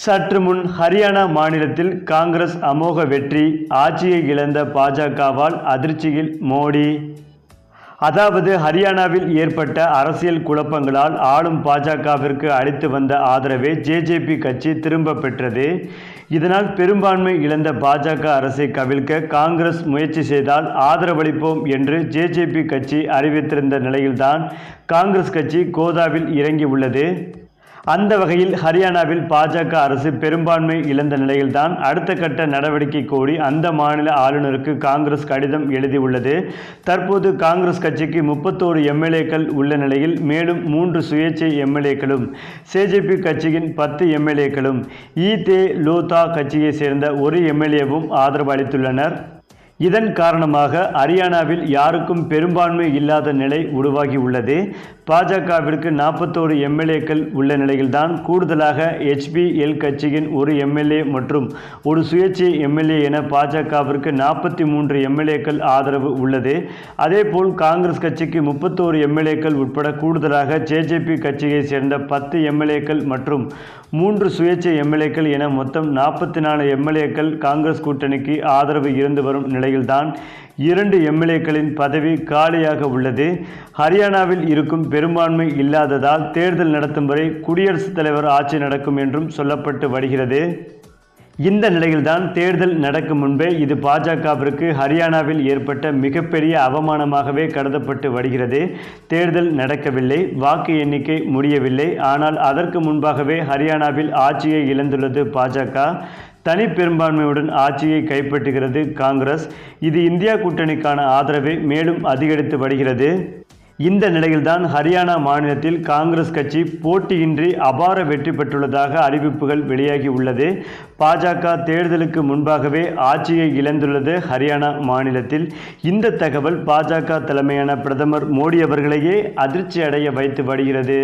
சற்று முன் ஹரியானா மாநிலத்தில் காங்கிரஸ் அமோக வெற்றி ஆட்சியை இழந்த பாஜகவால் அதிர்ச்சியில் மோடி. அதாவது ஹரியானாவில் ஏற்பட்ட அரசியல் குழப்பங்களால் ஆளும் பாஜகவிற்கு அளித்து வந்த ஆதரவை ஜேஜேபி கட்சி திரும்ப பெற்றது. இதனால் பெரும்பான்மை இழந்த பாஜக அரசை கவிழ்க்க காங்கிரஸ் முயற்சி செய்தால் ஆதரவளிப்போம் என்று ஜேஜேபி கட்சி அறிவித்திருந்த நிலையில்தான் காங்கிரஸ் கட்சி கோதாவில் இறங்கியுள்ளது. அந்த வகையில் ஹரியானாவில் பாஜக அரசு பெரும்பான்மை இழந்த நிலையில்தான் அடுத்த கட்ட நடவடிக்கை கோரி அந்த மாநில ஆளுநருக்கு காங்கிரஸ் கடிதம் எழுதியுள்ளது. தற்போது காங்கிரஸ் கட்சிக்கு முப்பத்தோரு எம்எல்ஏக்கள் உள்ள நிலையில் மேலும் மூன்று சுயேட்சை எம்எல்ஏக்களும் சிஜேபி கட்சியின் பத்து எம்எல்ஏக்களும் இ தே லோதா கட்சியை சேர்ந்த ஒரு எம்எல்ஏவும் ஆதரவு அளித்துள்ளனர். இதன் காரணமாக ஹரியானாவில் யாருக்கும் பெரும்பான்மை இல்லாத நிலை உருவாகி உள்ளது. பாஜகவிற்கு நாற்பத்தோரு எம்எல்ஏக்கள் உள்ள நிலையில்தான் கூடுதலாக எச்பிஎல் கட்சியின் ஒரு எம்எல்ஏ மற்றும் ஒரு சுயேட்சை எம்எல்ஏ என பாஜகவிற்கு நாற்பத்தி மூன்று எம்எல்ஏக்கள் ஆதரவு உள்ளது. அதேபோல் காங்கிரஸ் கட்சிக்கு முப்பத்தோரு எம்எல்ஏக்கள் உட்பட கூடுதலாக ஜேஜேபி கட்சியை சேர்ந்த பத்து எம்எல்ஏக்கள் மற்றும் மூன்று சுயேட்சை எம்எல்ஏக்கள் என மொத்தம் நாற்பத்தி நாலு எம்எல்ஏக்கள் காங்கிரஸ் கூட்டணிக்கு ஆதரவு இருந்து வரும் நிலையில்தான் இரண்டு எம்எல்ஏக்களின் பதவி காலியாக உள்ளது. ஹரியானாவில் இருக்கும் பெரும்பான்மை இல்லாததால் தேர்தல் நடத்தும் வரை குடியரசுத் தலைவர் ஆட்சி நடக்கும் என்றும் சொல்லப்பட்டு வருகிறது. இந்த நிலையில்தான் தேர்தல் நடக்கும் முன்பே இது பாஜகவிற்கு ஹரியானாவில் ஏற்பட்ட மிகப்பெரிய அவமானமாகவே கருதப்பட்டு வருகிறது. தேர்தல் நடக்கவில்லை வாக்கு எண்ணிக்கை முடியவில்லை. ஆனால் அதற்கு முன்பாகவே ஹரியானாவில் ஆட்சியை இழந்துள்ளது பாஜக. தனி பெரும்பான்மையுடன் ஆட்சியை கைப்பற்றுகிறது காங்கிரஸ். இது இந்தியா கூட்டணிக்கான ஆதரவை மேலும் அதிகரித்து வருகிறது. இந்த நிலையில்தான் ஹரியானா மாநிலத்தில் காங்கிரஸ் கட்சி போட்டியின்றி அபார வெற்றி பெற்றுள்ளதாக அறிவிப்புகள் வெளியாகி உள்ளது. பாஜக தேர்தலுக்கு முன்பாகவே ஆட்சியை இழந்துள்ளது ஹரியானா மாநிலத்தில். இந்த தகவல் பாஜக தலைமையான பிரதமர் மோடி அவர்களையே அதிர்ச்சி அடைய வைத்து வருகிறது.